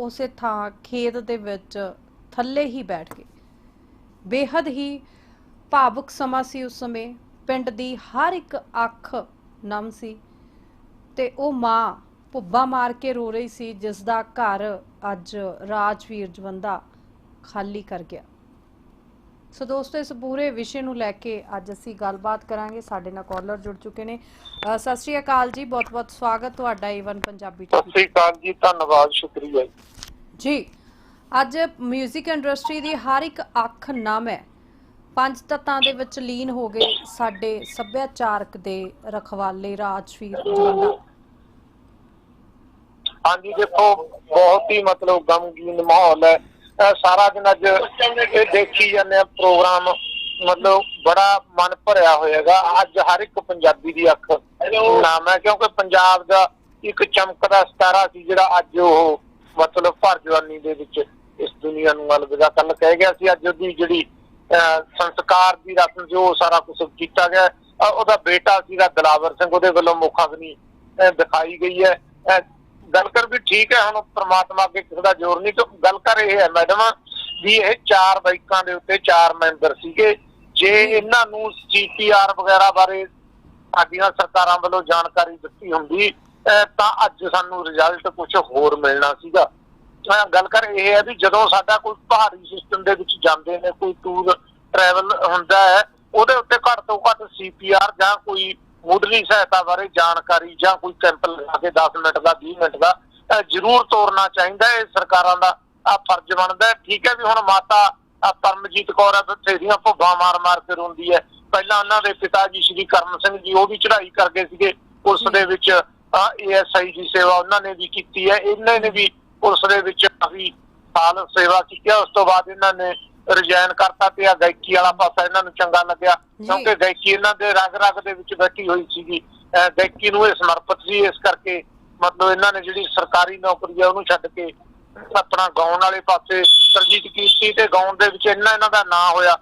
ਉਸੇ ਥਾਂ ਖੇਤ ਦੇ ਵਿੱਚ ਥੱਲੇ ਹੀ ਬੈਠ ਗਏ। ਬੇਹੱਦ ਹੀ ਭਾਵੁਕ ਸਮਾਂ ਸੀ ਉਸ ਸਮੇਂ। ਪਿੰਡ ਦੀ ਹਰ ਇੱਕ ਅੱਖ ਨਮ ਸੀ ਤੇ ਉਹ ਮਾਂ ਭੁੱਬਾ ਮਾਰ ਕੇ ਰੋ ਰਹੀ ਸੀ ਜਿਸ ਦਾ ਘਰ ਅੱਜ ਰਾਜਵੀਰ ਜਵੰਦਾ ਖਾਲੀ ਕਰ ਗਿਆ। ਸੋ ਦੋਸਤੋ ਇਸ ਪੂਰੇ ਵਿਸ਼ੇ ਨੂੰ ਲੈ ਕੇ ਅੱਜ ਅਸੀਂ ਗੱਲਬਾਤ ਕਰਾਂਗੇ। ਸਾਡੇ ਨਾਲ ਕਾਲਰ ਜੁੜ ਚੁੱਕੇ ਨੇ। ਅ, ਸਤਿ ਸ਼੍ਰੀ ਅਕਾਲ ਜੀ ਬਹੁਤ ਬਹੁਤ ਸਵਾਗਤ ਤੁਹਾਡਾ ਈਵਨ ਪੰਜਾਬੀ ਸਤਿ ਟੀਵੀ ਸ੍ਰੀ ਅਕਾਲ ਜੀ ਧੰਨਵਾਦ ਸ਼ੁਕਰੀਆ ਜੀ। ਜੀ ਅੱਜ 뮤직 ਇੰਡਸਟਰੀ ਦੀ ਹਰ ਇੱਕ ਅੱਖ ਨਮ ਹੈ। ਪੰਜ ਤੱਤਾਂ ਦੇ ਵਿੱਚ ਲੀਨ ਹੋ ਗਏ ਸਾਡੇ ਸੱਭਿਆਚਾਰਕ ਦੇ ਰਖਵਾਲੇ ਰਾਜਵੀਰ ਜਵੰਦਾ ਹਾਂਜੀ ਦੇਖੋ ਬਹੁਤ ਹੀ ਮਤਲਬ ਗਮਗੀਨ ਮਾਹੌਲ ਹੈ। ਸਾਰਾ ਦਿਨ ਅੱਜ ਇਹ ਦੇਖੀ ਜਾਂਦੇ ਆ ਪ੍ਰੋਗਰਾਮ ਮਤਲਬ ਬੜਾ ਮਨ ਭਰਿਆ ਹੋਏਗਾ ਅੱਜ ਹਰ ਇੱਕ ਪੰਜਾਬੀ ਦੀ ਅੱਖ ਨਾਮ ਹੈ ਕਿਉਂਕਿ ਪੰਜਾਬ ਦਾ ਇੱਕ ਚਮਕਦਾ ਸਤਾਰਾ ਸੀ ਜਿਹੜਾ ਅੱਜ ਉਹ ਮਤਲਬ ਭਰ ਜਵਾਨੀ ਦੇ ਵਿੱਚ ਇਸ ਦੁਨੀਆ ਨੂੰ ਅਲਵਿਦਾ ਕਰਨ ਕਹਿ ਗਿਆ ਸੀ। ਅੱਜ ਉਹਦੀ ਜਿਹੜੀ ਸੰਸਕਾਰ ਦੀ ਰਸਮ ਜੋ ਉਹ ਸਾਰਾ ਕੁਝ ਕੀਤਾ ਗਿਆ। ਉਹਦਾ ਬੇਟਾ ਸੀਗਾ ਦਲਾਵਰ ਸਿੰਘ ਉਹਦੇ ਵੱਲੋਂ ਮੁੱਖ ਅਗਨੀ ਅਹ ਦਿਖਾਈ ਗਈ ਹੈ। ਗੱਲ ਕਰ ਵੀ ਠੀਕ ਹੈ ਹੁਣ ਪ੍ਰਮਾਤਮਾ ਅੱਗੇ ਕਿਸੇ ਦਾ ਜ਼ੋਰ ਨਹੀਂ ਕਿ ਗੱਲ ਕਰ ਇਹ ਹੈ ਮੈਡਮ ਵੀ ਇਹ ਚਾਰ ਬਾਈਕਾਂ ਦੇ ਉੱਤੇ ਚਾਰ ਮੈਂਬਰ ਸੀਗੇ। ਜੇ ਇਹਨਾਂ ਨੂੰ ਸੀਪੀਆਰ ਵਗੈਰਾ ਬਾਰੇ ਸਾਡੀਆਂ ਸਰਕਾਰਾਂ ਵੱਲੋਂ ਜਾਣਕਾਰੀ ਦਿੱਤੀ ਹੁੰਦੀ ਤਾਂ ਅੱਜ ਸਾਨੂੰ ਰਿਜ਼ਲਟ ਕੁਝ ਹੋਰ ਮਿਲਣਾ ਸੀਗਾ। ਗੱਲ ਕਰ ਇਹ ਹੈ ਵੀ ਜਦੋਂ ਸਾਡਾ ਕੋਈ ਭਾਰੀ ਸਿਸਟਮ ਦੇ ਵਿੱਚ ਜਾਂਦੇ ਨੇ ਕੋਈ ਟੂਰ ਟਰੈਵਲ ਹੁੰਦਾ ਹੈ ਉਹਦੇ ਉੱਤੇ ਘੱਟ ਤੋਂ ਘੱਟ ਸੀਪੀਆਰ ਜਾਂ ਕੋਈ ਮੁੱਢਲੀ ਸਹਾਇਤਾ ਬਾਰੇ ਜਾਣਕਾਰੀ ਜਾਂ ਕੋਈ ਕੈਂਪ ਲਗਾ ਕੇ 10 ਮਿੰਟ ਦਾ 20 ਮਿੰਟ ਦਾ ਜ਼ਰੂਰ ਤੋਰਨਾ ਚਾਹੀਦਾ ਹੈ। ਸਰਕਾਰਾਂ ਦਾ ਆ ਫਰਜ਼ ਬਣਦਾ ਠੀਕ ਹੈ ਵੀ ਹੁਣ ਮਾਤਾ ਪਰਮਜੀਤ ਕੌਰ ਆ ਬਥੇਰੀਆਂ ਭੁੱਬਾਂ ਮਾਰ ਮਾਰ ਕੇ ਰੋਂਦੀ ਹੈ। ਪਹਿਲਾਂ ਉਹਨਾਂ ਦੇ ਪਿਤਾ ਜੀ ਸ਼੍ਰੀ ਕਰਮ ਸਿੰਘ ਜੀ, ਉਹ ਵੀ ਚੜ੍ਹਾਈ ਕਰ ਗਏ ਸੀਗੇ। ਪੁਲਿਸ ਦੇ ਵਿੱਚ ਏਐਸਆਈ ਦੀ ਸੇਵਾ ਉਹਨਾਂ ਨੇ ਵੀ ਕੀਤੀ ਹੈ। ਇਹਨਾਂ ਨੇ ਵੀ ਪੁਲਿਸ ਦੇ ਵਿੱਚ ਕਾਫੀ ਸਾਲ ਸੇਵਾ ਕੀਤੀ ਉਸ ਤੋਂ ਬਾਅਦ ਇਹਨਾਂ ਨੇ ਰਿਜ਼ਾਈਨ ਕਰਤਾ ਤੇ ਆ ਗਾਇਕੀ ਵਾਲਾ ਪਾਸਾ ਇਹਨਾਂ ਨੂੰ ਚੰਗਾ ਲੱਗਿਆ। ਕਿਉਂਕਿ ਗਾਇਕੀ ਇਹਨਾਂ ਦੇ ਰਗ ਰਗ ਦੇ ਵਿੱਚ ਬੈਠੀ ਹੋਈ ਸੀਗੀ ਗਾਇਕੀ ਨੂੰ ਇਹ ਸਮਰਪਿਤ ਸੀ ਇਸ ਕਰਕੇ ਮਤਲਬ ਇਹਨਾਂ ਨੇ ਜਿਹੜੀ ਸਰਕਾਰੀ ਨੌਕਰੀ ਹੈ ਉਹਨੂੰ ਛੱਡ ਕੇ ਆਪਣਾ ਗਾਉਣ ਵਾਲੇ ਪਾਸੇ ਤਰਜੀਹ ਕੀਤੀ ਤੇ ਗਾਉਣ ਦੇ ਵਿੱਚ ਇੰਨਾ ਇਹਨਾਂ ਦਾ ਨਾਂ ਹੋਇਆ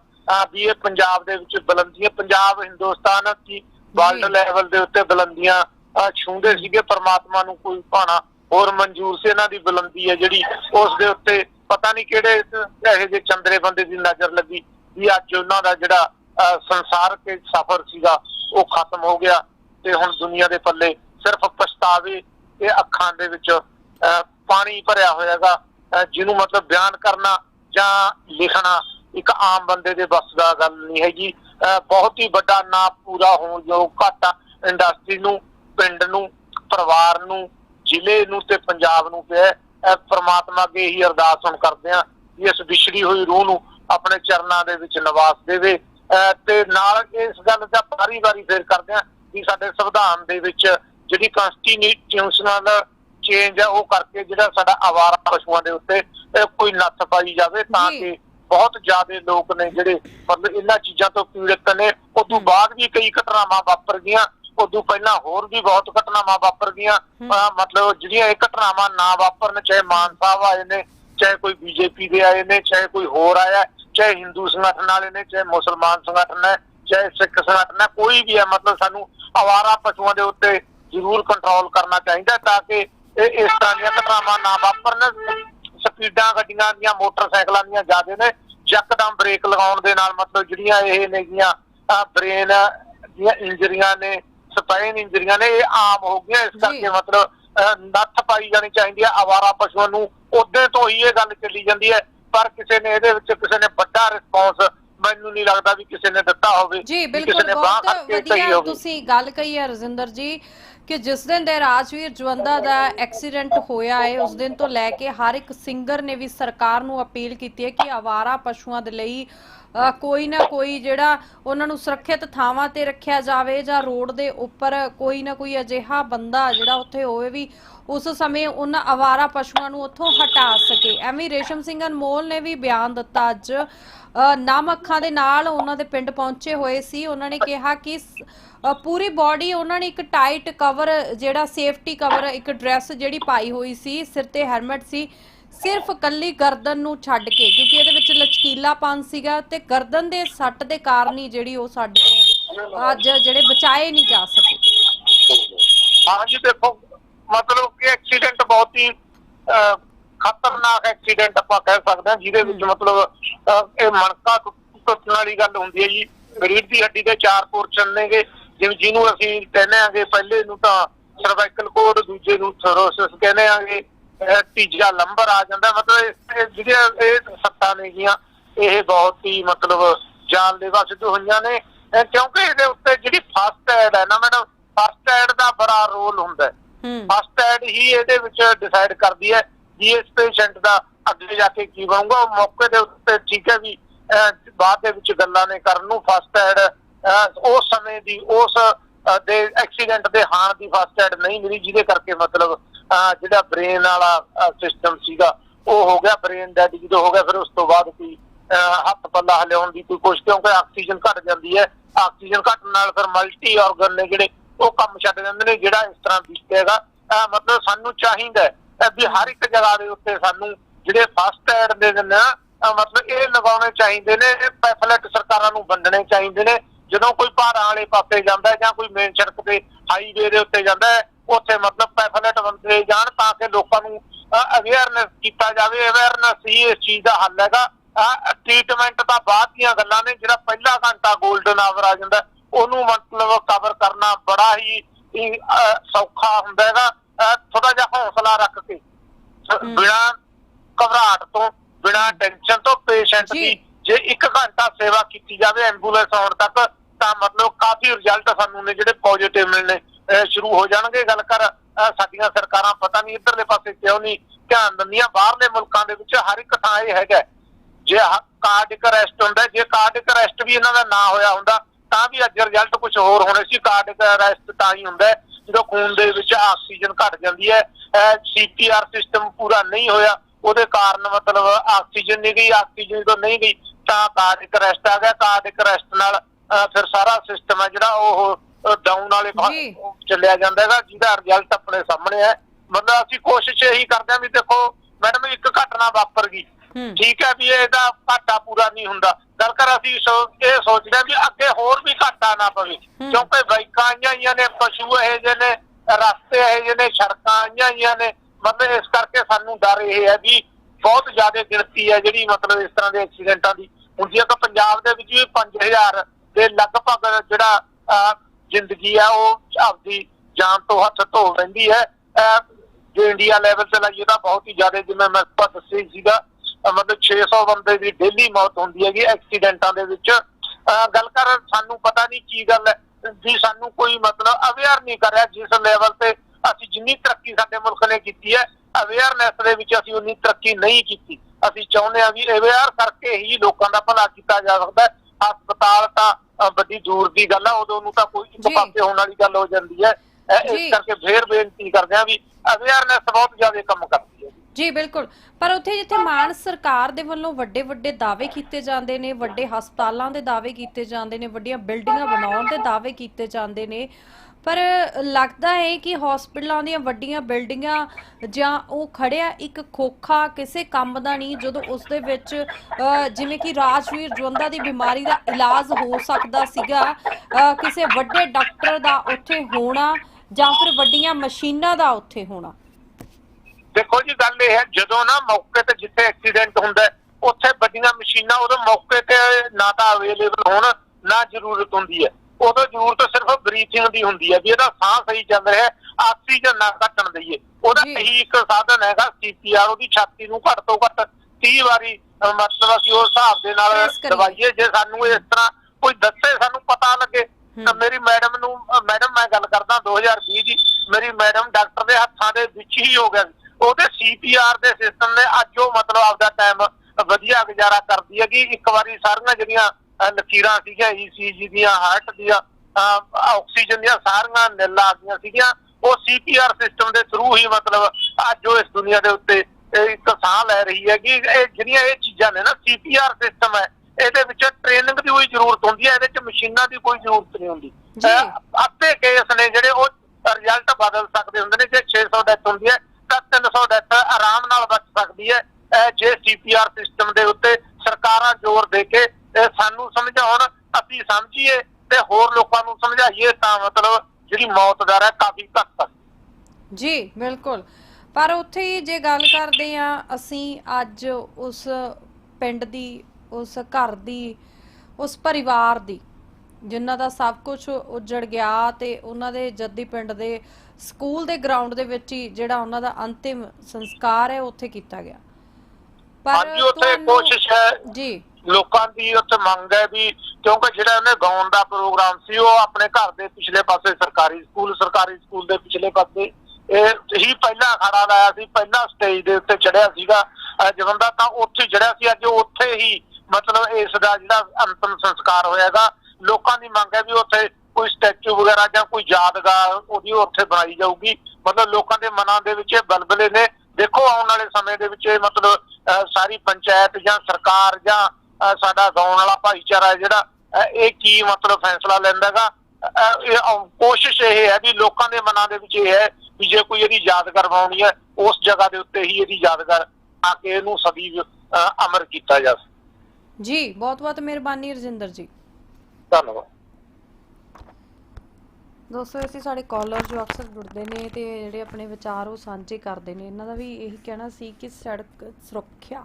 ਵੀ ਇਹ ਪੰਜਾਬ ਦੇ ਵਿੱਚ ਬੁਲੰਦੀਆਂ ਪੰਜਾਬ ਹਿੰਦੁਸਤਾਨ ਦੀ ਵਰਲਡ। ਲੈਵਲ ਦੇ ਉੱਤੇ ਬੁਲੰਦੀਆਂ ਛੂੰਹਦੇ ਸੀਗੇ ਪ੍ਰਮਾਤਮਾ ਨੂੰ ਕੋਈ ਭਾਣਾ ਹੋਰ ਮਨਜ਼ੂਰ ਸੀ ਇਹਨਾਂ ਦੀ ਬੁਲੰਦੀ ਹੈ ਜਿਹੜੀ ਉਸ ਦੇ ਉੱਤੇ ਪਤਾ ਨਹੀਂ ਕਿਹੜੇ ਇਹੋ ਜਿਹੇ ਚੰਦਰੇ ਬੰਦੇ ਦੀ ਨਜ਼ਰ ਲੱਗੀ ਵੀ ਅੱਜ ਉਹਨਾਂ ਦਾ ਜਿਹੜਾ, ਅਹ ਸੰਸਾਰਕ ਸਫ਼ਰ ਸੀਗਾ, ਉਹ ਖਤਮ ਹੋ ਗਿਆ ਤੇ ਹੁਣ ਦੁਨੀਆ ਦੇ ਪੱਲੇ ਸਿਰਫ ਪਛਤਾਵੇ ਤੇ ਅੱਖਾਂ ਦੇ ਵਿੱਚ ਪਾਣੀ ਭਰਿਆ ਹੋਇਆਗਾ ਜਿਹਨੂੰ ਮਤਲਬ ਬਿਆਨ ਕਰਨਾ ਜਾਂ ਲਿਖਣਾ ਇੱਕ ਆਮ ਬੰਦੇ ਦੇ ਵੱਸ ਦਾ ਗੱਲ ਨਹੀਂ ਹੈਗੀ। ਅਹ, ਬਹੁਤ ਹੀ ਵੱਡਾ ਨਾ ਪੂਰਾ ਹੋਣ ਜੋ ਘਾਟਾ ਇੰਡਸਟਰੀ ਨੂੰ, ਪਿੰਡ ਨੂੰ, ਪਰਿਵਾਰ ਨੂੰ, ਜ਼ਿਲ੍ਹੇ ਨੂੰ ਤੇ ਪੰਜਾਬ ਨੂੰ ਪਿਆ। ਪ੍ਰਮਾਤਮਾ ਅੱਗੇ ਇਹੀ ਅਰਦਾਸ ਹੁਣ ਕਰਦੇ ਆ ਕਿ ਇਸ ਵਿਛੜੀ ਹੋਈ ਰੂਹ ਨੂੰ ਆਪਣੇ ਚਰਨਾਂ ਦੇ ਵਿੱਚ ਨਿਵਾਸ ਦੇਵੇ। ਤੇ ਨਾਲ ਇਸ ਗੱਲ ਦਾ ਵਾਰੀ ਵਾਰੀ ਫੇਰ ਕਰਦੇ ਆ ਕਿ ਸਾਡੇ ਸੰਵਿਧਾਨ ਦੇ ਵਿੱਚ ਜਿਹੜੀ ਕਨਸਟੀਟਿਊਸ਼ਨਲ ਚੇਂਜ ਹੈ ਉਹ ਕਰਕੇ ਜਿਹੜਾ ਸਾਡਾ ਆਵਾਰਾ ਪਸ਼ੂਆਂ ਦੇ ਉੱਤੇ ਕੋਈ ਨੱਥ ਪਾਈ ਜਾਵੇ ਤਾਂ। ਕਿ ਬਹੁਤ ਜ਼ਿਆਦਾ ਲੋਕ ਨੇ ਜਿਹੜੇ ਮਤਲਬ ਇਹਨਾਂ ਚੀਜ਼ਾਂ ਤੋਂ ਪੀੜਤ ਨੇ। ਉਸ ਤੋਂ ਬਾਅਦ ਵੀ ਕਈ ਘਟਨਾਵਾਂ ਵਾਪਰ ਗਈਆਂ। ਉਦੋਂ ਪਹਿਲਾਂ ਹੋਰ ਵੀ ਬਹੁਤ ਘਟਨਾਵਾਂ ਵਾਪਰ ਗਈਆਂ ਮਤਲਬ ਜਿਹੜੀਆਂ ਇਹ ਘਟਨਾਵਾਂ ਨਾ ਵਾਪਰਨ ਚਾਹੇ ਮਾਨ ਸਾਹਿਬ ਆਏ ਨੇ ਚਾਹੇ ਕੋਈ ਬੀਜੇਪੀ ਦੇ ਆਏ ਨੇ ਚਾਹੇ ਕੋਈ ਹੋਰ ਆਇਆ ਚਾਹੇ ਹਿੰਦੂ ਸੰਗਠਨ ਵਾਲੇ ਨੇ ਚਾਹੇ ਮੁਸਲਮਾਨ ਸੰਗਠਨ ਹੈ ਚਾਹੇ ਸਿੱਖ ਸੰਗਠਨ ਹੈ ਕੋਈ ਵੀ ਹੈ ਮਤਲਬ ਸਾਨੂੰ ਆਵਾਰਾ ਪਸ਼ੂਆਂ ਦੇ ਉੱਤੇ ਜ਼ਰੂਰ ਕੰਟਰੋਲ ਕਰਨਾ ਚਾਹੀਦਾ ਤਾਂ ਕਿ ਇਹ ਇਸ ਤਰ੍ਹਾਂ ਦੀਆਂ ਘਟਨਾਵਾਂ ਨਾ ਵਾਪਰਨ। ਸਪੀਡਾਂ ਗੱਡੀਆਂ ਦੀਆਂ ਮੋਟਰਸਾਈਕਲਾਂ ਦੀਆਂ ਜ਼ਿਆਦੇ ਨੇ। ਯਕਦਮ ਬ੍ਰੇਕ ਲਗਾਉਣ ਦੇ ਨਾਲ ਮਤਲਬ ਜਿਹੜੀਆਂ ਇਹ ਨੇਗੀਆਂ ਬ੍ਰੇਨ ਦੀਆਂ ਇੰਜਰੀਆਂ ਨੇ ਸਪਾਈਨ ਇੰਜਰੀਆਂ ਨੇ ਇਹ ਆਮ ਹੋ ਗਈਆਂ ਇਸ। ਕਰਕੇ ਮਤਲਬ ਨੱਥ ਪਾਈ ਜਾਣੀ ਚਾਹੀਦੀ ਹੈ ਆਵਾਰਾ ਪਸ਼ੂਆਂ ਨੂੰ। ਉਦੋਂ ਤੋਂ ਹੀ ਇਹ ਗੱਲ ਚੱਲੀ ਜਾਂਦੀ ਹੈ ਪਰ ਕਿਸੇ ਨੇ ਇਹਦੇ ਵਿੱਚ ਕਿਸੇ ਨੇ ਵੱਡਾ ਰਿਸਪੌਂਸ ਮੈਨੂੰ ਨਹੀਂ ਲੱਗਦਾ ਵੀ ਕਿਸੇ ਨੇ ਦਿੱਤਾ ਹੋਵੇ ਜੀ ਬਿਲਕੁਲ ਬਹੁਤ ਵਧੀਆ ਤੁਸੀਂ ਗੱਲ ਕਹੀ ਹੈ ਰਜਿੰਦਰ ਜੀ। ਕਿ ਜਿਸ ਦਿਨ ਦੇ ਰਾਜਵੀਰ ਜਵੰਦਾ ਦਾ ਐਕਸੀਡੈਂਟ ਹੋਇਆ ਹੈ, ਉਸ ਦਿਨ ਤੋਂ ਲੈ ਕੇ ਹਰ ਇੱਕ ਸਿੰਗਰ ਨੇ ਵੀ ਸਰਕਾਰ ਨੂੰ ਅਪੀਲ ਕੀਤੀ ਹੈ ਕਿ ਆਵਾਰਾ ਪਸ਼ੂਆਂ ਦੇ ਲਈ ਕੋਈ ਨਾ ਕੋਈ ਜਿਹੜਾ ਉਹਨਾਂ ਨੂੰ ਸੁਰੱਖਿਅਤ ਥਾਵਾਂ ਤੇ ਰੱਖਿਆ ਜਾਵੇ ਜਾਂ ਰੋਡ ਦੇ ਉੱਪਰ ਕੋਈ ਨਾ ਕੋਈ ਅਜਿਹਾ ਬੰਦਾ ਜਿਹੜਾ ਉੱਥੇ ਹੋਵੇ ਵੀ ਉਸ ਸਮੇਂ ਉਹਨਾਂ ਆਵਾਰਾ ਪਸ਼ੂਆਂ ਨੂੰ ਉੱਥੋਂ ਹਟਾ ਸਕੇ। ਐਵੇਂ ਰੇਸ਼ਮ ਸਿੰਘ ਅਨਮੋਲ ਨੇ ਵੀ ਬਿਆਨ ਦਿੱਤਾ ਅੱਜ। ਨਮ ਅੱਖਾਂ ਦੇ ਨਾਲ ਉਹਨਾਂ ਦੇ ਪਿੰਡ ਪਹੁੰਚੇ ਹੋਏ ਸੀ। ਉਹਨਾਂ ਨੇ ਕਿਹਾ ਕਿ ਪੂਰੀ ਬਾਡੀ ਉਹਨਾਂ ਨੇ ਇੱਕ ਟਾਈਟ ਕਵਰ ਜਿਹੜਾ ਸੇਫਟੀ ਕਵਰ ਇੱਕ ਡਰੈਸ ਜਿਹੜੀ ਪਾਈ ਹੋਈ ਸੀ, ਸਿਰ ਤੇ ਹੈਲਮਟ ਸੀ, ਸਿਰਫ ਕੱਲੀ ਗਰਦਨ ਨੂੰ ਛੱਡ ਕੇ, ਕਿਉਂਕਿ ਇਹਦੇ ਵਿੱਚ ਲਚਕੀਲਾਪਨ ਸੀਗਾ ਤੇ ਗਰਦਨ ਦੇ ਸੱਟ ਦੇ ਕਾਰਨ ਹੀ ਜਿਹੜੀ ਉਹ ਸਾਡੇ ਅੱਜ ਜਿਹੜੇ ਬਚਾਏ ਨਹੀਂ ਜਾ ਸਕੇ। ਹਾਂ ਜੀ ਦੇਖੋ, ਮਤਲਬ ਕਿ ਐਕਸੀਡੈਂਟ ਬਹੁਤ ਹੀ ਖਤਰਨਾਕ ਐਕਸੀਡੈਂਟ ਆਪਾਂ ਕਹਿ ਸਕਦੇ ਹਾਂ ਜਿਹਦੇ ਵਿੱਚ ਮਤਲਬ ਇਹ ਮਣਕਾ ਟੁੱਟ- ਟੁੱਟਣ ਵਾਲੀ ਗੱਲ ਹੁੰਦੀ ਹੈ ਜੀ। ਰੀੜ ਦੀ ਹੱਡੀ ਦੇ ਚਾਰ ਪੋਰਸ਼ਨ ਨੇਗੇ। ਜਿਵੇਂ ਜਿਹਨੂੰ ਅਸੀਂ ਕਹਿੰਦੇ ਆਂਗੇ ਪਹਿਲੇ ਨੂੰ ਤਾਂ ਸਰਵਾਈਕਲ ਕੋਡ ਦੂਜੇ ਨੂੰ ਥੋਰੋਸਿਸ ਕਹਿੰਦੇ ਆਂਗੇ। ਤੀਜਾ ਲੰਬਰ ਆ ਜਾਂਦਾ। ਮਤਲਬ ਜਿਹੜੀਆਂ ਇਹ ਸੱਤਾਂ ਨੇਗੀਆਂ ਇਹ ਬਹੁਤ ਹੀ ਮਤਲਬ ਜਾਨਲੇਵਾ ਸਿੱਧ ਹੋਈਆਂ ਨੇ। ਕਿਉਂਕਿ ਇਹਦੇ ਉੱਤੇ ਜਿਹੜੀ ਫਸਟ ਐਡ ਹੈ ਨਾ ਮੈਡਮ ਫਸਟ ਐਡ ਦਾ ਬੜਾ ਰੋਲ ਹੁੰਦਾ ਹੂੰ। ਫਸਟ ਐਡ ਹੀ ਇਹਦੇ ਵਿੱਚ ਡਿਸਾਈਡ ਕਰਦੀ ਹੈ ਵੀ ਇਸ ਪੇਸ਼ੈਂਟ ਦਾ ਅੱਗੇ ਜਾ ਕੇ ਕੀ ਬਣੂਗਾ ਉਹ ਮੌਕੇ ਦੇ ਉੱਤੇ ਠੀਕ ਹੈ ਵੀ ਬਾਅਦ ਦੇ ਵਿੱਚ ਗੱਲਾਂ ਨੇ ਕਰਨ ਨੂੰ ਫਸਟ ਐਡ ਉਸ ਸਮੇਂ ਦੀ ਉਸ ਦੇ ਐਕਸੀਡੈਂਟ ਦੇ ਹਾਣ ਦੀ ਫਸਟ ਐਡ ਨਹੀਂ ਮਿਲੀ ਜਿਹਦੇ ਕਰਕੇ ਮਤਲਬ ਜਿਹੜਾ ਬ੍ਰੇਨ ਵਾਲਾ ਸਿਸਟਮ ਸੀਗਾ ਉਹ ਹੋ ਗਿਆ ਬ੍ਰੇਨ ਡੈਡ ਜਦੋਂ ਹੋ ਗਿਆ ਫਿਰ ਉਸ ਤੋਂ ਬਾਅਦ ਕੋਈ ਅਹ, ਹੱਥ ਪੱਲਾ ਹਿਲਾਉਣ ਦੀ ਕੋਈ ਕੋਸ਼ਿਸ਼ ਕਿਉਂਕਿ ਆਕਸੀਜਨ ਘਟ ਜਾਂਦੀ ਹੈ ਆਕਸੀਜਨ ਘਟਣ ਨਾਲ ਫਿਰ ਮਲਟੀ ਆਰਗਨ ਨੇ ਜਿਹੜੇ ਉਹ ਕੰਮ ਛੱਡ ਜਾਂਦੇ ਨੇ ਜਿਹੜਾ ਇਸ ਤਰ੍ਹਾਂ ਦਿਸੇਗਾ ਅਹ ਮਤਲਬ ਸਾਨੂੰ ਚਾਹੀਦਾ ਵੀ ਹਰ ਇੱਕ ਜਗ੍ਹਾ ਦੇ ਉੱਤੇ ਸਾਨੂੰ ਜਿਹੜੇ ਫਸਟ ਐਡ ਦੇ ਦਿੰਦੇ ਮਤਲਬ ਇਹ ਲਗਾਉਣੇ ਚਾਹੀਦੇ ਨੇ ਪੈਫਲੇਟ ਸਰਕਾਰਾਂ ਨੂੰ ਵੰਡਣੇ ਚਾਹੀਦੇ ਨੇ। ਜਦੋਂ ਕੋਈ ਪਹਾੜਾਂ ਵਾਲੇ ਪਾਸੇ ਜਾਂਦਾ ਜਾਂ ਕੋਈ ਮੇਨ ਸੜਕ ਤੇ ਹਾਈਵੇ ਦੇ ਉੱਤੇ ਜਾਂਦਾ ਉੱਥੇ ਮਤਲਬ ਪੈਫਲੇਟ ਵੰਡੇ ਜਾਣ ਤਾਂ ਕਿ ਲੋਕਾਂ ਨੂੰ ਅਵੇਅਰਨੈਸ ਕੀਤਾ ਜਾਵੇ। ਅਵੇਅਰਨੈਸ ਹੀ ਇਸ ਚੀਜ਼ ਦਾ ਹੱਲ ਹੈਗਾ। ਟ੍ਰੀਟਮੈਂਟ ਦਾ ਬਾਅਦ ਦੀਆਂ ਗੱਲਾਂ ਨੇ, ਜਿਹੜਾ ਪਹਿਲਾ ਘੰਟਾ 골ਡਨ ਆਵਰ ਆ ਜਾਂਦਾ, ਉਹਨੂੰ ਮਤਲਬ ਕਵਰ ਕਰਨਾ ਬੜਾ ਹੀ ਸੌਖਾ ਹੁੰਦਾ ਹੈਗਾ। ਥੋੜਾ ਜਿਹਾ ਹੌਸਲਾ ਰੱਖ ਕੇ। ਬਿਨਾ ਘਬਰਾਹਟ ਤੋਂ ਬਿਨਾ ਟੈਨਸ਼ਨ ਤੋਂ ਪੇਸ਼ੈਂਟ। ਦੀ ਜੇ ਇੱਕ ਘੰਟਾ ਸੇਵਾ ਕੀਤੀ ਜਾਵੇ ਐਂਬੂਲੈਂਸ ਆਉਣ ਤੱਕ ਤਾਂ ਮਤਲਬ ਕਾਫੀ ਰਿਜ਼ਲਟ ਸਾਨੂੰ ਨੇ ਜਿਹੜੇ ਪੋਜ਼ਿਟਿਵ ਅਹ, ਸ਼ੁਰੂ ਹੋ ਜਾਣਗੇ। ਗੱਲ ਕਰ ਸਾਡੀਆਂ ਸਰਕਾਰਾਂ ਪਤਾ ਨਹੀਂ ਇੱਧਰਲੇ ਪਾਸੇ ਕਿਉਂ ਨਹੀਂ ਧਿਆਨ ਦਿੰਦੀਆਂ। ਬਾਹਰਲੇ ਮੁਲਕਾਂ ਦੇ ਵਿੱਚ ਹਰ ਇੱਕ ਥਾਂ ਇਹ ਹੈਗਾ। ਜੇ ਕਾਰਡਿਕ ਅਰੈਸਟ ਹੁੰਦਾ ਜੇ ਕਾਰਡਿਕ ਅਰੈਸਟ ਵੀ ਇਹਨਾਂ ਦਾ ਨਾ ਹੋਇਆ ਹੁੰਦਾ ਤਾਂ ਵੀ ਅੱਜ ਰਿਜ਼ਲਟ ਕੁਝ ਹੋਰ ਹੋਣੇ ਸੀ। ਕਾਰਡਿਕ ਅਰੈਸਟ ਤਾਂ ਹੀ ਹੁੰਦਾ। ਜਦੋਂ ਖੂਨ ਦੇ ਵਿੱਚ ਆਕਸੀਜਨ ਘਟ ਜਾਂਦੀ ਹੈ। ਸੀਪੀਆਰ ਸਿਸਟਮ ਪੂਰਾ ਨਹੀਂ ਹੋਇਆ। ਉਹਦੇ ਕਾਰਨ ਮਤਲਬ ਆਕਸੀਜਨ ਨਹੀਂ ਗਈ। ਆਕਸੀਜਨ ਜਦੋਂ ਨਹੀਂ ਗਈ ਤਾਂ ਕਾਰਡਿਕ ਅਰੈਸਟ ਆ ਗਿਆ। ਕਾਰਡਿਕ ਅਰੈਸਟ ਨਾਲ ਫਿਰ ਸਾਰਾ ਸਿਸਟਮ ਹੈ ਜਿਹੜਾ ਉਹ ਡਾਊਨ ਵਾਲੇ। ਚੱਲਿਆ ਜਾਂਦਾ ਹੈਗਾ ਜਿਹਦਾ ਰਿਜ਼ਲਟ ਆਪਣੇ ਸਾਹਮਣੇ ਹੈ। ਮਤਲਬ ਅਸੀਂ ਕੋਸ਼ਿਸ਼ ਇਹੀ ਕਰਦੇ ਹਾਂ ਵੀ ਦੇਖੋ ਮੈਡਮ ਇੱਕ ਘਟਨਾ ਵਾਪਰ ਗਈ। ਠੀਕ ਹੈ ਵੀ ਇਹਦਾ ਘਾਟਾ ਪੂਰਾ ਨਹੀਂ ਹੁੰਦਾ। ਗੱਲ ਕਰ ਅਸੀਂ ਇਹ ਸੋਚਦੇ ਵੀ ਅੱਗੇ ਹੋਰ ਵੀ ਘਾਟਾ ਨਾ ਪਵੇ। ਕਿਉਂਕਿ ਬਾਈਕਾਂ ਆਈਆਂ ਨੇ ਪਸ਼ੂ ਇਹ ਜਿਹੇ ਨੇ ਰਸਤੇ ਇਹ ਜਿਹੇ ਨੇ ਸੜਕਾਂ ਆਈਆਂ ਨੇ। ਮਤਲਬ ਇਸ ਕਰਕੇ ਸਾਨੂੰ ਡਰ ਇਹ ਹੈ ਵੀ ਬਹੁਤ ਜ਼ਿਆਦਾ ਗਿਣਤੀ ਹੈ ਜਿਹੜੀ ਮਤਲਬ ਇਸ ਤਰ੍ਹਾਂ ਦੇ ਐਕਸੀਡੈਂਟਾਂ ਦੀ। ਹੁੰਦੀ ਹੈ ਤਾਂ ਪੰਜਾਬ ਦੇ ਵਿੱਚ ਵੀ 5000 ਦੇ ਲਗਭਗ ਜਿਹੜਾ ਜ਼ਿੰਦਗੀ ਆ ਉਹ ਆਪਦੀ ਜਾਨ ਤੋਂ ਹੱਥ ਧੋ ਲੈਂਦੀ ਹੈ। ਜੇ ਇੰਡੀਆ ਲੈਵਲ ਤੇ ਲਾਈਏ ਤਾਂ ਬਹੁਤ ਹੀ ਜ਼ਿਆਦਾ ਜਿਵੇਂ ਮੈਂ ਦੱਸਿਆ ਸੀਗਾ ਮਤਲਬ 600 ਬੰਦੇ ਦੀ ਡੇਲੀ ਮੌਤ ਹੁੰਦੀ ਹੈਗੀ ਐਕਸੀਡੈਂਟਾਂ ਦੇ ਵਿੱਚ। ਗੱਲ ਕਰ ਸਾਨੂੰ ਪਤਾ ਨਹੀਂ ਕੀ ਗੱਲ ਹੈ ਵੀ ਸਾਨੂੰ ਕੋਈ ਮਤਲਬ ਅਵੇਅਰ ਨਹੀਂ ਕਰ ਰਿਹਾ ਜਿਸ ਲੈਵਲ ਤੇ ਅਸੀਂ ਜਿੰਨੀ ਤਰੱਕੀ ਸਾਡੇ ਮੁਲਕ ਨੇ ਕੀਤੀ ਹੈ ਅਵੇਅਰਨੈਸ ਦੇ ਵਿੱਚ ਅਸੀਂ ਉਨੀ ਤਰੱਕੀ ਨਹੀਂ ਕੀਤੀ। ਅਸੀਂ ਚਾਹੁੰਦੇ ਹਾਂ ਵੀ ਅਵੇਅਰ ਕਰਕੇ ਹੀ ਲੋਕਾਂ ਦਾ ਭਲਾ ਕੀਤਾ ਜਾ ਸਕਦਾ ਹੈ। ਹਸਪਤਾਲ ਤਾਂ ਵੱਡੀ ਦੂਰ ਦੀ ਗੱਲ ਹੈ ਉਦੋਂ ਨੂੰ ਤਾਂ ਕੋਈ ਇੱਕ ਜੀ। ਪਾਸੇ ਹੋਣ ਵਾਲੀ ਗੱਲ ਹੋ ਜਾਂਦੀ ਹੈ। ਜੀ। ਇਸ ਕਰਕੇ ਫੇਰ ਬੇਨਤੀ ਕਰਦੇ ਹਾਂ ਵੀ ਅਵੇਅਰਨੈਸ ਬਹੁਤ ਜ਼ਿਆਦਾ ਕੰਮ ਕਰਦੀ ਹੈ। ਜੀ ਬਿਲਕੁਲ। ਪਰ ਉੱਥੇ ਜਿੱਥੇ ਮਾਨ ਸਰਕਾਰ ਦੇ ਵੱਲੋਂ ਵੱਡੇ ਵੱਡੇ ਦਾਅਵੇ ਕੀਤੇ ਜਾਂਦੇ ਨੇ ਵੱਡੇ ਹਸਪਤਾਲਾਂ ਦੇ ਦਾਅਵੇ ਕੀਤੇ ਜਾਂਦੇ ਨੇ ਵੱਡੀਆਂ ਬਿਲਡਿੰਗਾਂ ਬਣਾਉਣ ਦੇ ਦਾਅਵੇ ਕੀਤੇ ਜਾਂਦੇ ਨੇ। ਪਰ ਲੱਗਦਾ ਹੈ ਕਿ ਹਸਪਤਾਲਾਂ ਦੀਆਂ ਵੱਡੀਆਂ ਬਿਲਡਿੰਗਾਂ ਜਾਂ ਉਹ ਖੜਿਆ ਇੱਕ ਖੋਖਾ ਕਿਸੇ ਕੰਮ ਦਾ ਨਹੀਂ ਜਦੋਂ ਉਸ ਦੇ ਵਿੱਚ ਜਿਵੇਂ ਕਿ ਰਾਜਵੀਰ ਜਵੰਦਾ ਦੀ ਬਿਮਾਰੀ ਦਾ ਇਲਾਜ ਹੋ ਸਕਦਾ ਸੀਗਾ ਕਿਸੇ ਵੱਡੇ ਡਾਕਟਰ ਦਾ ਉੱਥੇ ਹੋਣਾ ਜਾਂ ਫਿਰ ਵੱਡੀਆਂ ਮਸ਼ੀਨਾਂ ਦਾ ਉੱਥੇ ਹੋਣਾ। ਦੇਖੋ ਜੀ ਗੱਲ ਇਹ ਹੈ ਜਦੋਂ ਨਾ ਮੌਕੇ ਤੇ ਜਿੱਥੇ ਐਕਸੀਡੈਂਟ ਹੁੰਦਾ ਉੱਥੇ ਵੱਡੀਆਂ ਮਸ਼ੀਨਾਂ ਉਦੋਂ ਮੌਕੇ ਤੇ ਨਾ ਤਾਂ ਅਵੇਲੇਬਲ ਹੋਣ ਨਾ ਜ਼ਰੂਰਤ ਹੁੰਦੀ ਹੈ ਉਦੋਂ ਜ਼ਰੂਰਤ ਸਿਰਫ ਬਰੀਥਿੰਗ ਦੀ ਹੁੰਦੀ ਹੈ ਵੀ ਇਹਦਾ ਸਾਹ ਸਹੀ ਚੱਲ ਰਿਹਾ ਆਕਸੀਜਨ ਨਾ ਘਟਣ ਦਈਏ ਉਹਦਾ। ਇਹੀ ਇੱਕ ਸਾਧਨ ਹੈਗਾ ਸੀਪੀਆਰ ਉਹਦੀ ਛਾਤੀ ਨੂੰ ਘੱਟ ਤੋਂ ਘੱਟ 30 ਵਾਰੀ ਮਤਲਬ ਅਸੀਂ ਉਸ ਹਿਸਾਬ ਦੇ ਨਾਲ। ਦਵਾਈਏ ਜੇ ਸਾਨੂੰ ਇਸ ਤਰ੍ਹਾਂ ਕੋਈ ਦੱਸੇ ਸਾਨੂੰ ਪਤਾ ਲੱਗੇ ਤਾਂ। ਮੇਰੀ ਮੈਡਮ ਨੂੰ ਮੈਡਮ ਮੈਂ ਗੱਲ ਕਰਦਾ 2020 ਦੀ ਮੇਰੀ ਮੈਡਮ ਡਾਕਟਰ ਦੇ ਹੱਥਾਂ ਦੇ ਵਿੱਚ ਹੀ ਹੋ ਗਿਆ। ਉਹਦੇ ਸੀਪੀਆਰ ਦੇ ਸਿਸਟਮ ਨੇ ਅੱਜ ਉਹ ਮਤਲਬ ਆਪਦਾ ਟਾਈਮ ਵਧੀਆ ਗੁਜ਼ਾਰਾ ਕਰਦੀ ਹੈ ਕਿ ਇੱਕ ਵਾਰੀ ਸਾਰੀਆਂ ਜਿਹੜੀਆਂ ਲਕੀਰਾਂ ਸੀਗੀਆਂ ਈਸੀਜੀ ਦੀਆਂ ਹਾਰਟ ਦੀਆਂ ਆਕਸੀਜਨ ਦੀਆਂ ਸਾਰੀਆਂ ਨਿੱਲ ਆ ਗਈਆਂ ਸੀਗੀਆਂ। ਉਹ ਸੀਪੀਆਰ ਸਿਸਟਮ ਦੇ ਥਰੂ ਹੀ ਮਤਲਬ ਅੱਜ ਉਹ ਇਸ ਦੁਨੀਆ ਦੇ ਉੱਤੇ ਇੱਕ ਸਾਹ ਲੈ ਰਹੀ ਹੈ ਕਿ ਇਹ ਜਿਹੜੀਆਂ ਇਹ ਚੀਜ਼ਾਂ ਨੇ ਨਾ ਸੀਪੀਆਰ ਸਿਸਟਮ ਹੈ ਇਹਦੇ ਵਿੱਚ ਟ੍ਰੇਨਿੰਗ ਦੀ ਕੋਈ ਜ਼ਰੂਰਤ ਹੁੰਦੀ ਹੈ ਇਹਦੇ ਵਿੱਚ ਮਸ਼ੀਨਾਂ ਦੀ ਕੋਈ ਜ਼ਰੂਰਤ ਨਹੀਂ ਹੁੰਦੀ। ਅੱਧੇ ਕੇਸ ਨੇ ਜਿਹੜੇ ਉਹ ਰਿਜ਼ਲਟ ਬਦਲ ਸਕਦੇ ਹੁੰਦੇ ਨੇ ਜੇ 600 ਡੈਥ ਹੁੰਦੀ ਹੈ ਤਾਂ 300 ਡੈਥ ਆਰਾਮ ਨਾਲ ਬਚ ਸਕਦੀ ਹੈ। ਜੇ ਸੀਪੀਆਰ ਸਿਸਟਮ ਦੇ ਉੱਤੇ ਸਰਕਾਰਾਂ ਜ਼ੋਰ ਦੇ ਕੇ ਸਾਨੂੰ ਸਮਝਾਉਣ, ਅਸੀਂ ਸਮਝੀਏ ਤੇ ਹੋਰ ਲੋਕਾਂ ਨੂੰ ਸਮਝਾਈਏ ਤਾਂ ਮਤਲਬ ਜਿਹੜੀ ਮੌਤ ਦਰ ਕਾਫੀ ਘੱਟ ਸਕਦੀ ਜੀ, ਬਿਲਕੁਲ। ਪਰ ਉੱਥੇ ਜੇ ਗੱਲ ਕਰਦੇ ਆ ਅਸੀਂ ਅੱਜ ਉਸ ਪਿੰਡ ਦੀ, ਉਸ ਘਰ ਦੀ, ਉਸ ਪਰਿਵਾਰ ਦੀ, ਜਿਨ੍ਹਾਂ ਦਾ ਸਭ ਕੁਝ ਉਜੜ ਗਿਆ ਤੇ ਉਹਨਾਂ ਦੇ ਜੱਦੀ ਪਿੰਡ ਦੇ ਸਕੂਲ ਦੇ ਗਰਾਊਂਡ ਦੇ ਵਿੱਚ ਹੀ ਜਿਹੜਾ ਉਹਨਾਂ ਦਾ ਅੰਤਿਮ ਸੰਸਕਾਰ ਹੈ ਉੱਥੇ ਕੀਤਾ ਗਿਆ। ਹਾਂਜੀ ਉੱਥੇ ਤੁਹਾਨੂੰ- ਕੋਸ਼ਿਸ਼ ਹੈ ਜੀ। ਲੋਕਾਂ ਦੀ ਉੱਥੇ ਮੰਗ ਹੈ ਵੀ ਕਿਉਂਕਿ ਜਿਹੜਾ ਉਹਨੇ ਗਾਉਣ ਦਾ ਪ੍ਰੋਗਰਾਮ ਸੀ ਉਹ ਆਪਣੇ ਘਰ ਦੇ ਪਿਛਲੇ ਪਾਸੇ ਸਰਕਾਰੀ ਸਕੂਲ ਸਰਕਾਰੀ ਸਕੂਲ ਦੇ ਪਿਛਲੇ ਪਾਸੇ ਇਹ ਹੀ ਪਹਿਲਾ ਖੜਾ ਲਾਇਆ ਸੀ ਪਹਿਲਾ ਸਟੇਜ ਦੇ ਉੱਤੇ ਚੜਿਆ ਸੀਗਾ ਅਹ ਜਵੰਦਾ ਤਾਂ ਉੱਥੇ ਚੜਿਆ ਸੀ ਅੱਜ ਉੱਥੇ ਹੀ ਮਤਲਬ ਇਸ ਦਾ ਜਿਹੜਾ ਅੰਤਮ ਸੰਸਕਾਰ ਹੋਇਆਗਾ ਲੋਕਾਂ ਦੀ ਮੰਗ ਹੈ ਵੀ ਉੱਥੇ ਕੋਈ ਸਟੈਚੂ ਵਗੈਰਾ ਜਾਂ ਕੋਈ ਯਾਦਗਾਰ ਉਹਦੀ ਉੱਥੇ ਬਣਾਈ ਜਾਊਗੀ। ਮਤਲਬ ਲੋਕਾਂ ਦੇ ਮਨਾਂ ਦੇ ਵਿੱਚ ਇਹ ਬਲਬਲੇ ਨੇ। ਦੇਖੋ ਆਉਣ ਵਾਲੇ ਸਮੇਂ ਦੇ ਵਿੱਚ ਇਹ ਮਤਲਬ ਸਾਰੀ ਪੰਚਾਇਤ ਜਾਂ ਸਰਕਾਰ ਜਾਂ ਸਾਡਾ ਗਾਉਣ ਵਾਲਾ ਭਾਈਚਾਰਾ ਜਿਹੜਾ ਇਹ ਕੀ ਮਤਲਬ ਫੈਸਲਾ ਲੈਂਦਾਗਾ ਕੋਸ਼ਿਸ਼ ਇਹ ਹੈ ਵੀ ਲੋਕਾਂ ਦੇ ਮਨਾਂ ਦੇ ਵਿੱਚ ਇਹ ਹੈ ਵੀ ਜੇ ਕੋਈ ਇਹਦੀ ਯਾਦ ਕਰਵਾਉਣੀ ਹੈ ਉਸ ਜਗ੍ਹਾ ਦੇ ਉੱਤੇ ਹੀ ਇਹਦੀ ਯਾਦਗਾਰ ਆ ਕੇ ਇਹਨੂੰ ਸਦੀ ਅਮਰ ਕੀਤਾ ਜਾਵੇ। ਜੀ ਬਹੁਤ ਬਹੁਤ ਮਿਹਰਬਾਨੀ ਰਜਿੰਦਰ ਜੀ। ਧੰਨਵਾਦ। ਦੋਸਤੋ, ਅਸੀਂ ਸਾਡੇ ਕਾਲਰ ਜੋ ਅਕਸਰ ਜੁੜਦੇ ਨੇ ਤੇ ਜਿਹੜੇ ਆਪਣੇ ਵਿਚਾਰ ਉਹ ਸਾਂਝੇ ਕਰਦੇ ਨੇ, ਇਹਨਾਂ ਦਾ ਵੀ ਇਹੀ ਕਹਿਣਾ ਸੀ ਕਿ ਸੜਕ ਸੁਰੱਖਿਆ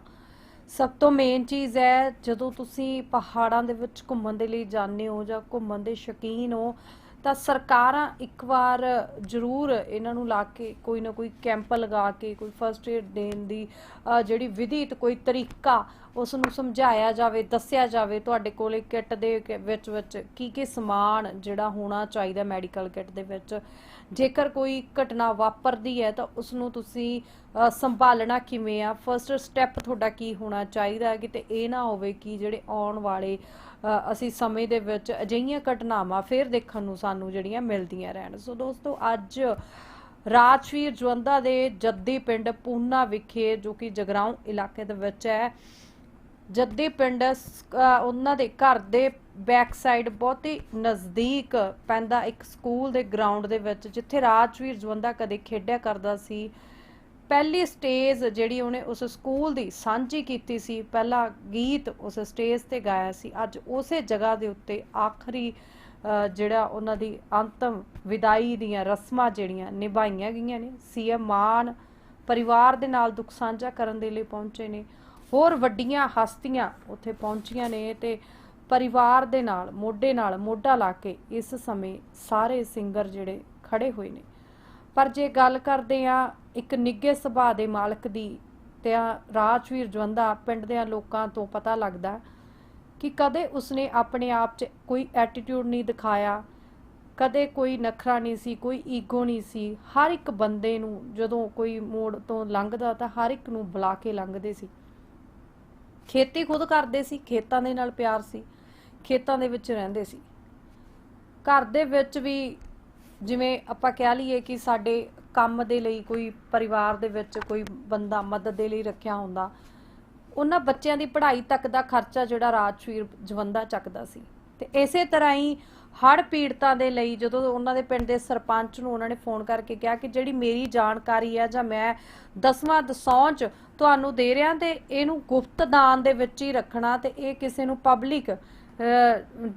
ਸਭ ਤੋਂ ਮੇਨ ਚੀਜ਼ ਹੈ, ਜਦੋਂ ਤੁਸੀਂ ਪਹਾੜਾਂ ਦੇ ਵਿੱਚ ਘੁੰਮਣ ਦੇ ਲਈ ਜਾਂਦੇ ਹੋ ਜਾਂ ਘੁੰਮਣ ਦੇ ਸ਼ੌਕੀਨ ਹੋ ਤਾਂ ਸਰਕਾਰਾਂ ਇੱਕ ਵਾਰ ਜ਼ਰੂਰ ਇਹਨਾਂ ਨੂੰ ਲਾ ਕੇ ਕੋਈ ਨਾ ਕੋਈ ਕੈਂਪ ਲਗਾ ਕੇ, ਕੋਈ ਫਰਸਟ ਏਡ ਦੇਣ ਦੀ ਜਿਹੜੀ ਵਿਧੀਤ ਕੋਈ ਤਰੀਕਾ ਉਸ ਨੂੰ ਸਮਝਾਇਆ ਜਾਵੇ, ਦੱਸਿਆ ਜਾਵੇ, ਤੁਹਾਡੇ ਕੋਲੇ ਕਿੱਟ ਦੇ ਵਿੱਚ ਵਿੱਚ ਕੀ ਕੀ ਸਮਾਨ ਜਿਹੜਾ ਹੋਣਾ ਚਾਹੀਦਾ ਮੈਡੀਕਲ ਕਿੱਟ ਦੇ ਵਿੱਚ। ਜੇਕਰ ਕੋਈ ਘਟਨਾ ਵਾਪਰਦੀ ਹੈ ਤਾਂ ਉਸ ਨੂੰ ਤੁਸੀਂ ਸੰਭਾਲਣਾ ਕਿਵੇਂ ਆ? ਫਰਸਟ ਸਟੈਪ ਤੁਹਾਡਾ ਕੀ ਹੋਣਾ ਚਾਹੀਦਾ ਕਿਤੇ ਇਹ ਨਾ ਹੋਵੇ ਕਿ ਜਿਹੜੇ ਆਉਣ ਵਾਲੇ ਅਸੀਂ ਸਮੇਂ ਦੇ ਵਿੱਚ ਅਜਿਹੀਆਂ ਘਟਨਾਵਾਂ ਫੇਰ ਦੇਖਣ ਨੂੰ ਸਾਨੂੰ ਜਿਹੜੀਆਂ ਮਿਲਦੀਆਂ ਰਹਿਣ। ਸੋ ਦੋਸਤੋ, ਅੱਜ ਰਾਜਵੀਰ ਜਵੰਦਾ ਦੇ ਜੱਦੀ ਪਿੰਡ ਪੂਨਾ ਵਿਖੇ, ਜੋ ਕਿ ਜਗਰਾਉਂ ਇਲਾਕੇ ਦੇ ਵਿੱਚ ਹੈ, ਜੱਦੀ ਪਿੰਡ ਉਹਨਾਂ ਦੇ ਘਰ ਦੇ ਬੈਕ ਸਾਈਡ ਬਹੁਤ ਹੀ ਨਜ਼ਦੀਕ ਪੈਂਦਾ ਇੱਕ ਸਕੂਲ ਦੇ ਗਰਾਊਂਡ ਦੇ ਵਿੱਚ, ਜਿੱਥੇ ਰਾਜਵੀਰ ਜਵੰਦਾ ਕਦੇ ਖੇਡਿਆ ਕਰਦਾ ਸੀ। ਪਹਿਲੀ ਸਟੇਜ ਜਿਹੜੀ ਉਹਨੇ ਉਸ ਸਕੂਲ ਦੀ ਸਾਂਝੀ ਕੀਤੀ ਸੀ, ਪਹਿਲਾ ਗੀਤ ਉਸ ਸਟੇਜ ਤੇ ਗਾਇਆ ਸੀ। ਅੱਜ ਉਸੇ ਜਗ੍ਹਾ ਦੇ ਉੱਤੇ ਆਖਰੀ ਜਿਹੜਾ ਉਹਨਾਂ ਦੀ ਅੰਤਮ ਵਿਦਾਈ ਦੀਆਂ ਰਸਮਾਂ ਜਿਹੜੀਆਂ ਨਿਭਾਈਆਂ ਗਈਆਂ ਨੇ, ਸੀਐਮ ਮਾਨ ਪਰਿਵਾਰ ਦੇ ਨਾਲ ਦੁੱਖ ਸਾਂਝਾ ਕਰਨ ਦੇ ਲਈ ਪਹੁੰਚੇ ਨੇ। ਹੋਰ ਵੱਡੀਆਂ ਹਸਤੀਆਂ ਉੱਥੇ ਪਹੁੰਚੀਆਂ ਨੇ ਤੇ ਪਰਿਵਾਰ ਦੇ ਨਾਲ, ਮੋਢੇ ਨਾਲ ਮੋਢਾ ਲਾ ਕੇ ਇਸ ਸਮੇਂ ਸਾਰੇ ਸਿੰਗਰ ਜਿਹੜੇ ਖੜੇ ਹੋਏ ਨੇ। ਪਰ ਜੇ ਗੱਲ ਕਰਦੇ ਆ ਇੱਕ ਨਿੱਘੇ ਸੁਭਾਅ ਦੇ ਮਾਲਕ ਦੀ ਤੇ ਆ ਰਾਜਵੀਰ ਜਵੰਦਾ ਪਿੰਡ ਦੇ ਲੋਕਾਂ ਤੋਂ ਪਤਾ ਲੱਗਦਾ ਕਿ ਕਦੇ ਉਸਨੇ ਆਪਣੇ ਆਪ 'ਚ ਕੋਈ ਐਟੀਟਿਊਡ ਨਹੀਂ ਦਿਖਾਇਆ, ਕਦੇ ਕੋਈ ਨਖਰਾ ਨਹੀਂ ਸੀ, ਕੋਈ ਈਗੋ ਨਹੀਂ ਸੀ। ਹਰ ਇੱਕ ਬੰਦੇ ਨੂੰ ਜਦੋਂ ਕੋਈ ਮੋੜ ਤੋਂ ਲੰਘਦਾ ਤਾਂ ਹਰ ਇੱਕ ਨੂੰ ਬੁਲਾ ਕੇ ਲੰਘਦੇ ਸੀ। ਖੇਤੀ ਖੁਦ ਕਰਦੇ ਸੀ, ਖੇਤਾਂ ਦੇ ਨਾਲ ਪਿਆਰ ਸੀ, ਖੇਤਾਂ ਦੇ ਵਿੱਚ ਰਹਿੰਦੇ ਸੀ। ਘਰ ਦੇ ਵਿੱਚ ਵੀ ਜਿਵੇਂ ਆਪਾਂ ਕਹਿ ਲਈਏ ਕਿ ਸਾਡੇ ਕੰਮ ਦੇ ਲਈ, ਕੋਈ ਪਰਿਵਾਰ ਦੇ ਵਿੱਚ ਕੋਈ ਬੰਦਾ ਮਦਦ ਦੇ ਲਈ ਰੱਖਿਆ ਹੁੰਦਾ, ਉਹਨਾਂ ਬੱਚਿਆਂ ਦੀ ਪੜ੍ਹਾਈ ਤੱਕ ਦਾ ਖਰਚਾ ਜਿਹੜਾ ਰਾਜਵੀਰ ਜਵੰਦਾ ਚੱਕਦਾ ਸੀ। ਤੇ ਇਸੇ ਤਰ੍ਹਾਂ ਹੀ ਹੜ੍ਹ ਪੀੜਤਾਂ ਦੇ ਲਈ ਜਦੋਂ ਉਹਨਾਂ ਦੇ ਪਿੰਡ ਦੇ ਸਰਪੰਚ ਨੂੰ ਉਹਨਾਂ ਨੇ ਫੋਨ ਕਰਕੇ ਕਿਹਾ ਕਿ ਜਿਹੜੀ ਮੇਰੀ ਜਾਣਕਾਰੀ ਹੈ ਜਾਂ ਮੈਂ ਦਸਵਾਂ ਦਸੌਂਚ ਤੁਹਾਨੂੰ ਦੇ ਰਿਹਾ ਤੇ ਇਹਨੂੰ ਗੁਪਤ ਦਾਨ ਦੇ ਵਿੱਚ ਹੀ ਰੱਖਣਾ ਤੇ ਇਹ ਕਿਸੇ ਨੂੰ ਪਬਲਿਕ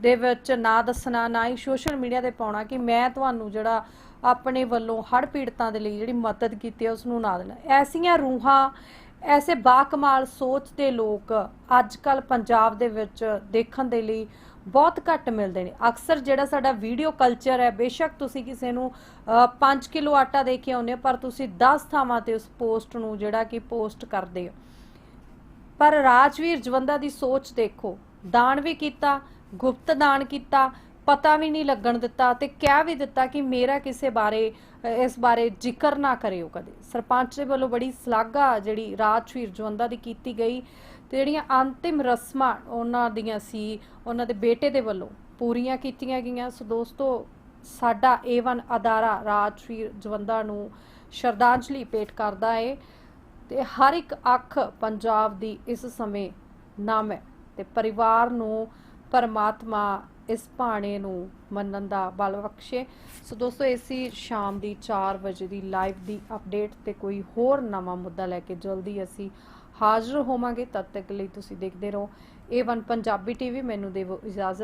ਦੇ ਵਿੱਚ ਨਾ ਦੱਸਣਾ, ਨਾ ਹੀ ਸੋਸ਼ਲ ਮੀਡੀਆ ਤੇ ਪਾਉਣਾ ਕਿ ਮੈਂ ਤੁਹਾਨੂੰ ਜਿਹੜਾ ਆਪਣੇ ਵੱਲੋਂ ਹੜ੍ਹ ਪੀੜਤਾਂ ਦੇ ਲਈ ਜਿਹੜੀ ਮਦਦ ਕੀਤੀ ਹੈ ਉਸ ਨੂੰ ਨਾ ਦੇਣਾ। ਐਸੀਆਂ ਰੂਹਾਂ, ਐਸੇ ਬਾਕਮਾਲ ਸੋਚ ਦੇ ਲੋਕ ਅੱਜ ਕੱਲ ਪੰਜਾਬ ਦੇ ਵਿੱਚ ਦੇਖਣ ਦੇ ਲਈ ਬਹੁਤ ਘੱਟ ਮਿਲਦੇ ਨੇ। ਅਕਸਰ ਜਿਹੜਾ ਸਾਡਾ ਵੀਡੀਓ ਕਲਚਰ ਹੈ, ਬੇਸ਼ੱਕ ਤੁਸੀਂ ਕਿਸੇ ਨੂੰ 5 ਕਿਲੋ ਆਟਾ ਦੇ ਕੇ ਆਉਂਦੇ ਹੋ, ਪਰ ਤੁਸੀਂ 10 ਥਾਵਾਂ ਤੇ ਉਸ ਪੋਸਟ ਨੂੰ ਜਿਹੜਾ ਕਿ ਪੋਸਟ ਕਰਦੇ ਹੋ। ਪਰ ਰਾਜਵੀਰ ਜਵੰਦਾ ਦੀ ਸੋਚ ਦੇਖੋ। ਦਾਨ ਵੀ ਕੀਤਾ, ਗੁਪਤ ਦਾਨ ਕੀਤਾ ਪਤਾ ਵੀ ਨਹੀਂ ਲੱਗਣ ਦਿੱਤਾ ਤੇ ਕਹਿ ਵੀ ਦਿੱਤਾ ਕਿ ਮੇਰਾ ਕਿਸੇ ਬਾਰੇ, ਇਸ ਬਾਰੇ ਜ਼ਿਕਰ ਨਾ ਕਰਿਓ ਕਦੇ। ਸਰਪੰਚ ਦੇ ਵੱਲੋਂ ਬੜੀ ਸ਼ਲਾਘਾ ਜਿਹੜੀ ਰਾਜਵੀਰ ਜਵੰਦਾ ਦੀ ਕੀਤੀ ਗਈ ਤੇ ਜਿਹੜੀਆਂ ਅੰਤਿਮ ਰਸਮਾਂ ਉਹਨਾਂ ਦੀਆਂ ਸੀ, ਉਹਨਾਂ ਦੇ ਬੇਟੇ ਦੇ ਵੱਲੋਂ ਪੂਰੀਆਂ ਕੀਤੀਆਂ ਗਈਆਂ। ਸੋ ਦੋਸਤੋ, ਸਾਡਾ A1 ਅਦਾਰਾ ਰਾਜਵੀਰ ਜਵੰਦਾ ਨੂੰ ਸ਼ਰਧਾਂਜਲੀ ਭੇਟ ਕਰਦਾ ਏ ਤੇ ਹਰ ਇੱਕ ਅੱਖ ਪੰਜਾਬ ਦੀ ਇਸ ਸਮੇਂ ਨਮ ਹੈ ਤੇ ਪਰਿਵਾਰ ਨੂੰ ਪਰਮਾਤਮਾ ਇਸ ਭਾਣੇ ਨੂੰ ਮੰਨਣ ਦਾ ਬਲ ਬਖਸ਼ੇ। ਸੋ ਦੋਸਤੋ ਇਸੀ ਸ਼ਾਮ ਦੀ 4 ਵਜੇ ਦੀ ਲਾਈਵ ਦੀ ਅਪਡੇਟ ਤੇ ਕੋਈ ਹੋਰ ਨਵਾਂ ਮੁੱਦਾ ਲੈ ਕੇ ਜਲਦੀ ਅਸੀਂ ਹਾਜ਼ਰ ਹੋਵਾਂਗੇ। ਤਦ ਤੱਕ ਲਈ ਤੁਸੀਂ ਦੇਖਦੇ ਰਹੋ। A1 ਪੰਜਾਬੀ ਟੀਵੀ ਮੈਨੂੰ ਦੇਵੋ ਇਜਾਜ਼ਤ।